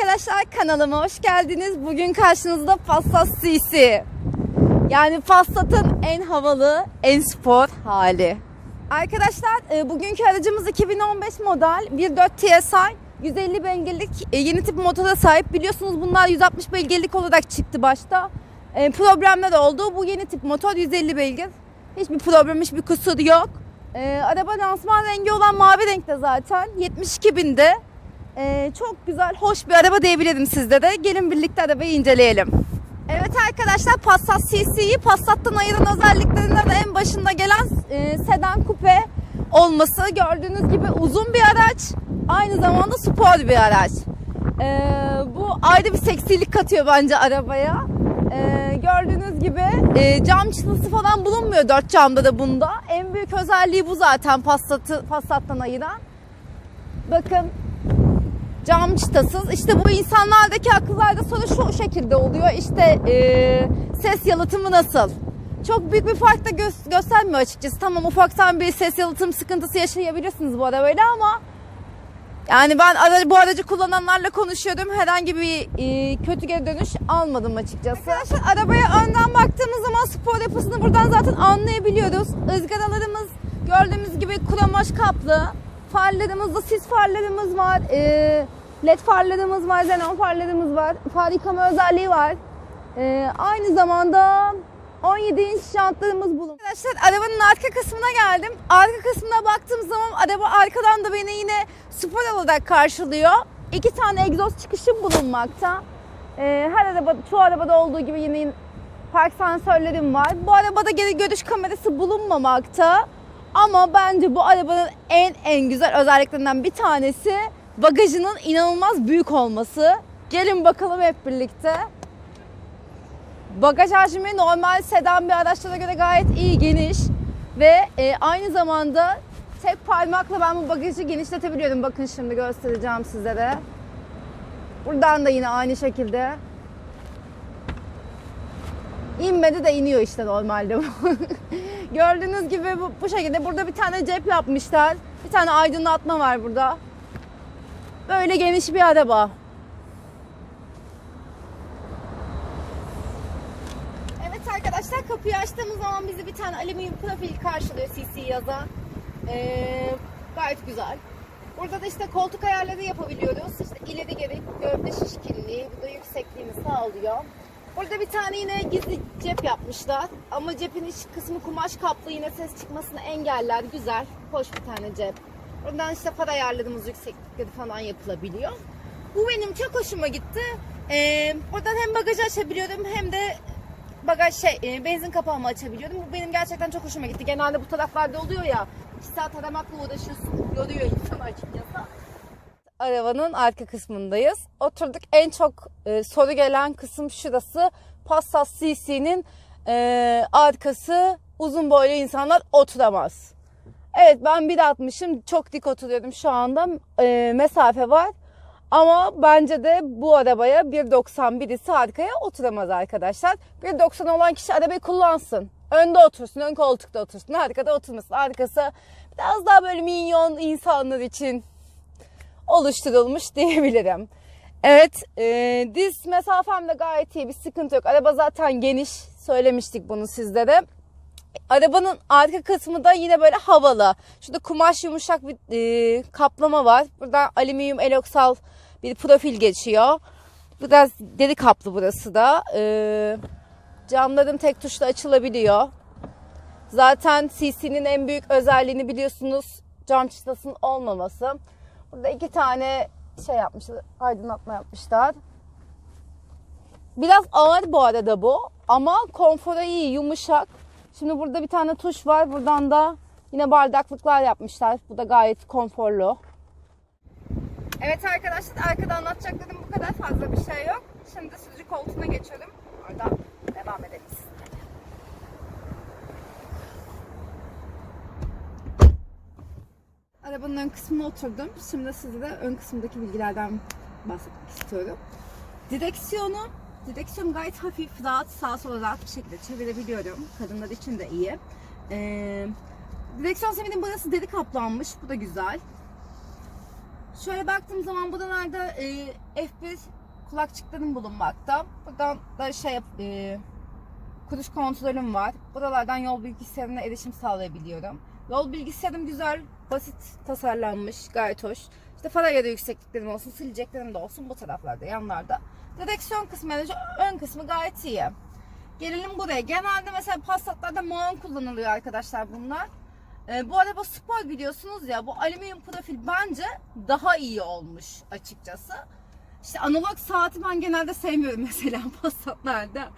arkadaşlar kanalıma hoş geldiniz. Bugün karşınızda Passat CC. Yani Passat'ın en havalı, en spor hali. Arkadaşlar e, bugünkü aracımız 2015 model 1.4 TSI 150 beygirlik e, yeni tip motora sahip. Biliyorsunuz bunlar 160 beygirlik olarak çıktı başta. E, Problemler oldu. Bu yeni tip motor 150 beygir. Hiçbir problem, hiçbir kusur yok. Araba lansman rengi olan mavi renkte zaten. 72 binde. Ee, çok güzel, hoş bir araba diyebilirim sizlere. Gelin birlikte arabayı inceleyelim. Evet arkadaşlar Passat CC'yi Passat'tan ayıran özelliklerinden en başında gelen e, sedan kupe olması. Gördüğünüz gibi uzun bir araç, aynı zamanda spor bir araç. Ee, bu ayrı bir seksilik katıyor bence arabaya. Ee, gördüğünüz gibi e, cam çıtısı falan bulunmuyor dört camda da bunda. En büyük özelliği bu zaten Passat'ı Passat'tan ayıran. Bakın cam çıtasız. İşte bu insanlardaki akıllarda soru şu şekilde oluyor. İşte eee, ses yalıtımı nasıl? Çok büyük bir fark da gö- göstermiyor açıkçası. Tamam ufaktan bir ses yalıtım sıkıntısı yaşayabilirsiniz bu arabayla ama yani ben aracı, bu aracı kullananlarla konuşuyordum. Herhangi bir e, kötü geri dönüş almadım açıkçası. Arkadaşlar arabaya önden baktığımız zaman spor yapısını buradan zaten anlayabiliyoruz. Izgaralarımız gördüğümüz gibi kromaj kaplı. Farlarımızda sis farlarımız var. e, led farlarımız var. Xenon farlarımız var. Far yıkama özelliği var. E, aynı zamanda 17 inç jantlarımız bulun. Arkadaşlar arabanın arka kısmına geldim. Arka kısmına baktığım zaman araba arkadan da beni yine spor olarak karşılıyor. İki tane egzoz çıkışı bulunmakta. Ee, her araba, çoğu arabada olduğu gibi yine park sensörlerim var. Bu arabada geri görüş kamerası bulunmamakta. Ama bence bu arabanın en en güzel özelliklerinden bir tanesi bagajının inanılmaz büyük olması. Gelin bakalım hep birlikte. Bagaj hacmi normal sedan bir araçlara göre gayet iyi geniş ve e, aynı zamanda tek parmakla ben bu bagajı genişletebiliyorum. Bakın şimdi göstereceğim sizlere. Buradan da yine aynı şekilde. İnmedi de iniyor işte normalde bu. Gördüğünüz gibi bu, bu şekilde burada bir tane cep yapmışlar. Bir tane aydınlatma var burada. Böyle geniş bir araba. Evet arkadaşlar kapıyı açtığımız zaman bizi bir tane alüminyum profil karşılıyor CC yazan. Ee, gayet güzel. Burada da işte koltuk ayarları yapabiliyoruz. İşte ileri geri gövde şişkinliği, bu da yüksekliğini sağlıyor. Burada bir tane yine gizli cep yapmışlar. Ama cepin iç kısmı kumaş kaplı yine ses çıkmasını engeller. Güzel, hoş bir tane cep. Buradan işte para ayarlarımız yükseklikleri falan yapılabiliyor. Bu benim çok hoşuma gitti. Ee, buradan hem bagajı açabiliyorum hem de bagaj şey e, benzin kapağımı açabiliyorum. Bu benim gerçekten çok hoşuma gitti. Genelde bu taraflarda oluyor ya. 2 saat aramakla uğraşıyorsun. Yoruyor insan açıkçası. Arabanın arka kısmındayız. Oturduk. En çok e, soru gelen kısım şurası. Passat CC'nin e, arkası uzun boylu insanlar oturamaz. Evet ben 1.60'ım. Çok dik oturuyorum şu anda. E, mesafe var. Ama bence de bu arabaya 1.90 birisi arkaya oturamaz arkadaşlar. 1.90 olan kişi arabayı kullansın. Önde otursun, ön koltukta otursun, arkada oturmasın. Arkası biraz daha böyle minyon insanlar için oluşturulmuş diyebilirim. Evet, e, diz mesafem de gayet iyi bir sıkıntı yok. Araba zaten geniş, söylemiştik bunu sizlere. Arabanın arka kısmı da yine böyle havalı. Şurada kumaş yumuşak bir e, kaplama var. Burada alüminyum eloksal bir profil geçiyor. Biraz deri kaplı burası da. E, camların tek tuşla açılabiliyor. Zaten CC'nin en büyük özelliğini biliyorsunuz cam çıtasının olmaması. Burada iki tane şey yapmışlar, aydınlatma yapmışlar. Biraz ağır bu arada bu ama konfora iyi, yumuşak. Şimdi burada bir tane tuş var. Buradan da yine bardaklıklar yapmışlar. Bu da gayet konforlu. Evet arkadaşlar arkada anlatacaklarım bu kadar fazla bir şey yok. Şimdi sürücü koltuğuna geçiyorum. Oradan Arabanın ön kısmına oturdum. Şimdi size de ön kısımdaki bilgilerden bahsetmek istiyorum. Direksiyonu, direksiyon gayet hafif, rahat, sağa sola rahat bir şekilde çevirebiliyorum. Kadınlar için de iyi. Ee, direksiyon zeminin burası deri kaplanmış. Bu da güzel. Şöyle baktığım zaman buralarda e, F1 kulakçıklarım bulunmakta. Buradan da şey e, kuruş kontrolüm var. Buralardan yol bilgisayarına erişim sağlayabiliyorum. Yol bilgisayarım güzel, basit tasarlanmış, gayet hoş. İşte fara ya da yüksekliklerim olsun, sileceklerim de olsun bu taraflarda, yanlarda. Direksiyon kısmı, yani ön kısmı gayet iyi. Gelelim buraya. Genelde mesela Passat'larda Maon kullanılıyor arkadaşlar bunlar. Ee, bu araba spor biliyorsunuz ya bu alüminyum profil bence daha iyi olmuş açıkçası. İşte analog saati ben genelde sevmiyorum mesela Passat'larda.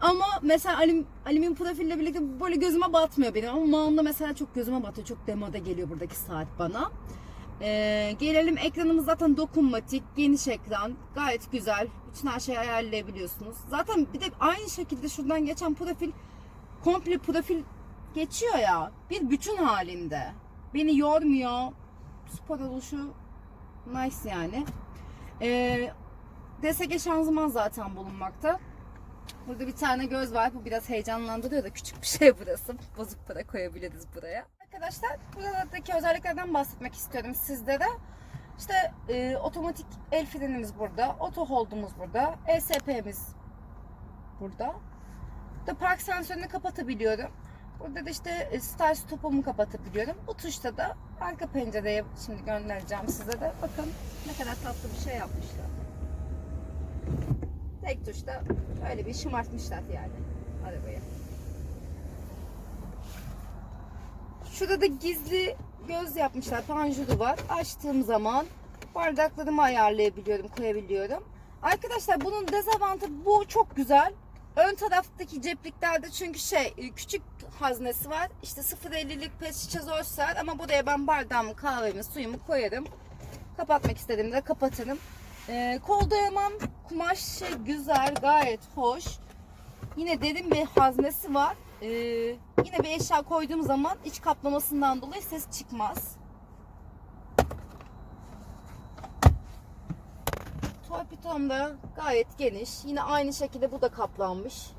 Ama mesela alüm, alüminyum profille birlikte böyle gözüme batmıyor benim. Ama Maon'da mesela çok gözüme batıyor. Çok demode geliyor buradaki saat bana. Ee, gelelim ekranımız zaten dokunmatik, geniş ekran, gayet güzel. Bütün her şeyi ayarlayabiliyorsunuz. Zaten bir de aynı şekilde şuradan geçen profil komple profil geçiyor ya bir bütün halinde. Beni yormuyor. Spor oluşu nice yani. Ee, DSG şanzıman zaten bulunmakta. Burada bir tane göz var. Bu biraz heyecanlandırıyor da küçük bir şey burası. Bozuk para koyabiliriz buraya. Arkadaşlar buradaki özelliklerden bahsetmek istiyorum sizlere. İşte e, otomatik el frenimiz burada. Auto hold'umuz burada. ESP'miz burada. Burada park sensörünü kapatabiliyorum. Burada da işte e, start stopumu kapatabiliyorum. Bu tuşta da arka pencereye şimdi göndereceğim size de. Bakın ne kadar tatlı bir şey yapmışlar. Tek tuşta böyle bir şımartmışlar yani arabayı. Şurada da gizli göz yapmışlar. Panjuru var. Açtığım zaman bardaklarımı ayarlayabiliyorum, koyabiliyorum. Arkadaşlar bunun dezavantajı bu çok güzel. Ön taraftaki cepliklerde çünkü şey e, küçük haznesi var. İşte 0.50'lik pet şişe zor sığar ama buraya ben bardağımı, kahvemi, suyumu koyarım. Kapatmak istediğimde kapatırım. Ee, kol dayamam kumaşı güzel, gayet hoş. Yine derin bir haznesi var. Ee, yine bir eşya koyduğum zaman iç kaplamasından dolayı ses çıkmaz. Torpitom da gayet geniş. Yine aynı şekilde bu da kaplanmış.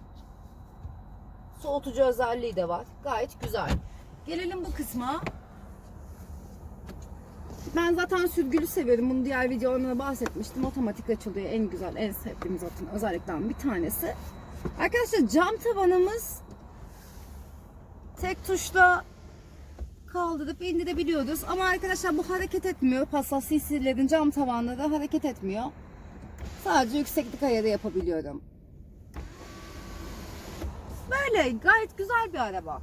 Soğutucu özelliği de var. Gayet güzel. Gelelim bu kısma. Ben zaten sürgülü seviyorum. Bunu diğer videolarımda bahsetmiştim. Otomatik açılıyor. En güzel, en sevdiğim zaten özellikten bir tanesi. Arkadaşlar cam tavanımız tek tuşla kaldırıp indirebiliyoruz. Ama arkadaşlar bu hareket etmiyor. Passat CC'lerin cam tavanları hareket etmiyor. Sadece yükseklik ayarı yapabiliyorum. Böyle gayet güzel bir araba.